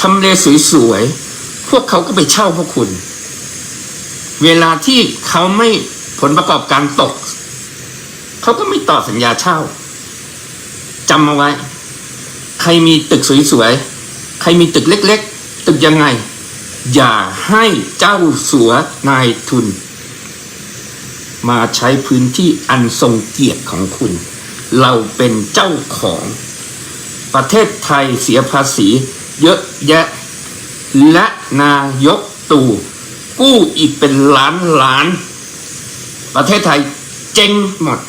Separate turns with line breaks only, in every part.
ทำเลสวยๆ พวกเขาก็ไปเช่าพวกคุณ เวลาที่เขาไม่ผลประกอบการตก เขาก็ไม่ต่อสัญญาเช่าจำเอาไว้ ใครมีตึกสวยๆ ใครมีตึกเล็ก ๆ ตึกยังไง อย่าให้เจ้าสัวนายทุน มาใช้พื้นที่อันทรงเกียรติของคุณ เราเป็นเจ้าของ ประเทศไทยเสียภาษี เยอะแยะ และนายกตู่กู้อีกเป็นล้านล้าน ประเทศไทยเจ๊งหมด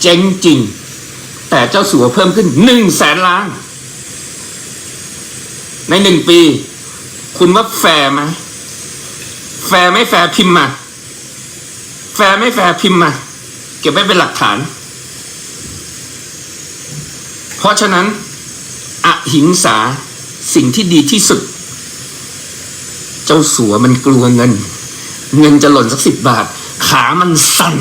เจ๊งจริง แต่เจ้าสัวเพิ่มขึ้นหนึ่งแสนล้าน ในหนึ่งปี คุณว่าแฟร์ไหมแฟร์ไม่แฟร์พิมพ์มา แฟร์ไม่แฟร์พิมพ์มา เก็บไว้เป็นหลักฐาน เพราะฉะนั้น อหิงสา สิ่งที่ดีที่สุด เจ้าสัวมันกลัวเงิน เงินจะหล่นสักสิบบาท ขามันสั่น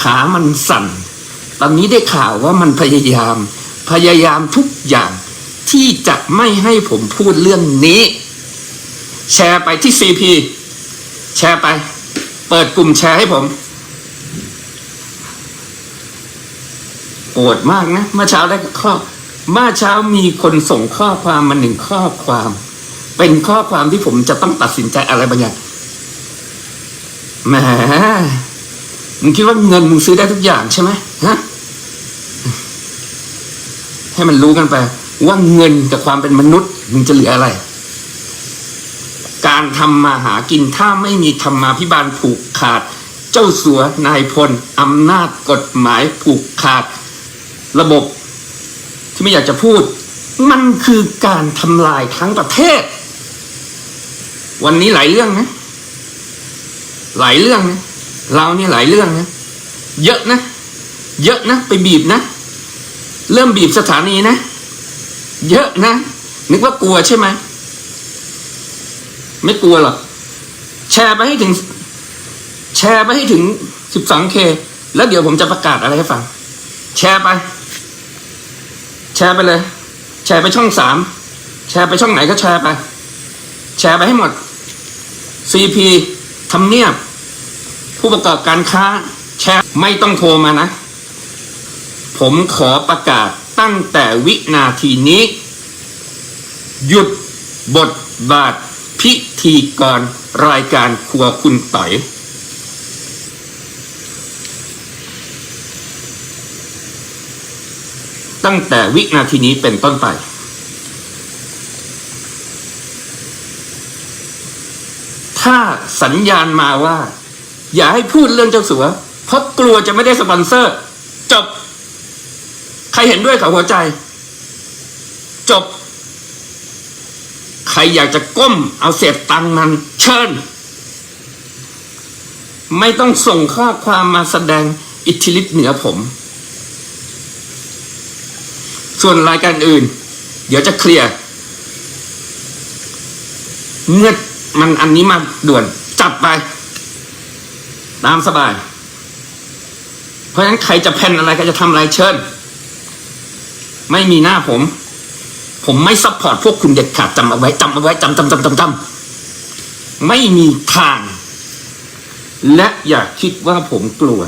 ขามันสั่น ตอนนี้ได้ข่าวว่ามันพยายาม พยายามทุกอย่างที่จะไม่ให้ผมพูดเรื่องนี้ แชร์ไปที่ซีพีแชร์ไป เปิดกลุ่มแชร์ให้ผมโกรธมากนะเมื่อเช้าได้ข้อ มื่อเช้ามีคนส่งข้อความมาหนึ่งข้อความ เป็นข้อความที่ผมจะต้องตัดสินใจอะไรบางอย่างแหมมึงคิดว่าเงินมึงซื้อได้ทุกอย่างใช่ไหมฮะให้มันรู้กันไป ว่าเงินกับความเป็นมนุษย์มึงจะเหลืออะไร การทำมาหากินถ้าไม่มีธรรมาภิบาลผูกขาด เจ้าสัวนายพลอำนาจกฎหมายผูกขาด ระบบ ที่ไม่อยากจะพูด มันคือการทำลายทั้งประเทศ วันนี้หลายเรื่องนะ หลายเรื่องนะเราเนี่ยหลายเรื่องนะ เยอะนะ เยอะนะ ไปบีบนะ เริ่มบีบสถานีนะ เยอะนะ นึกว่ากลัวใช่ไหมไม่กลัวหรอกแชร์ไปให้ถึง แชร์ไปให้ถึง 12K แล้วเดี๋ยวผมจะประกาศอะไรให้ฟัง แชร์ไป ชร์ไปเลย แชร์ไปช่องสามแชร์ไปช่องไหนก็แชร์ไป แชร์ไปให้หมด CP ทำเนียบ ผู้ประกอบการค้า แชร์ไม่ต้องโทรมานะ ผมขอประกาศตั้งแต่วินาทีนี้ หยุดบทบาทพิธีกรรายการครัวคุณต่อย ตั้งแต่วินาทีนี้เป็นต้นไป ถ้าสัญญาณมาว่า อย่าให้พูดเรื่องเจ้าสัว เพราะกลัวจะไม่ได้สปอนเซอร์ จบ ใครเห็นด้วยกับหัวใจ จบ ใครอยากจะก้มเอาเศษตังนั้นเชิญ ไม่ต้องส่งข้อความมาแสดงอิทธิฤทธิ์เหนือผม ส่วนรายการอื่น เดี๋ยวจะเคลียร์เมื่อมันอันนี้มาด่วนจัดไป ตามสบาย เพราะฉะนั้นใครจะแพนอะไรใครจะทำอะไรเชิญ ไม่มีหน้าผม ผมไม่ซัพพอร์ตพวกคุณเด็ดขาดจำเอาไว้จำเอาไว้จำจำจำจำจำไม่มีทาง และอย่าคิดว่าผมกลัว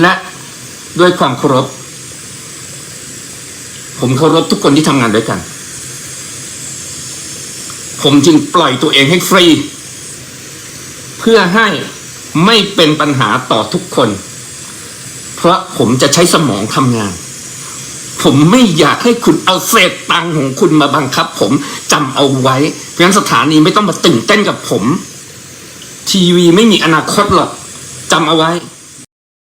และด้วยความเคารพ ผมเคารพทุกคนที่ทำงานด้วยกัน ผมจึงปล่อยตัวเองให้ฟรี เพื่อให้ไม่เป็นปัญหาต่อทุกคน เพราะผมจะใช้สมองทำงาน ผมไม่อยากให้คุณเอาเศษตังของคุณมาบังคับ ผมจำเอาไว้ เพราะฉะนั้นสถานีไม่ต้องมาตื่นเต้นกับผม ทีวีไม่มีอนาคตหรอกจำเอาไว้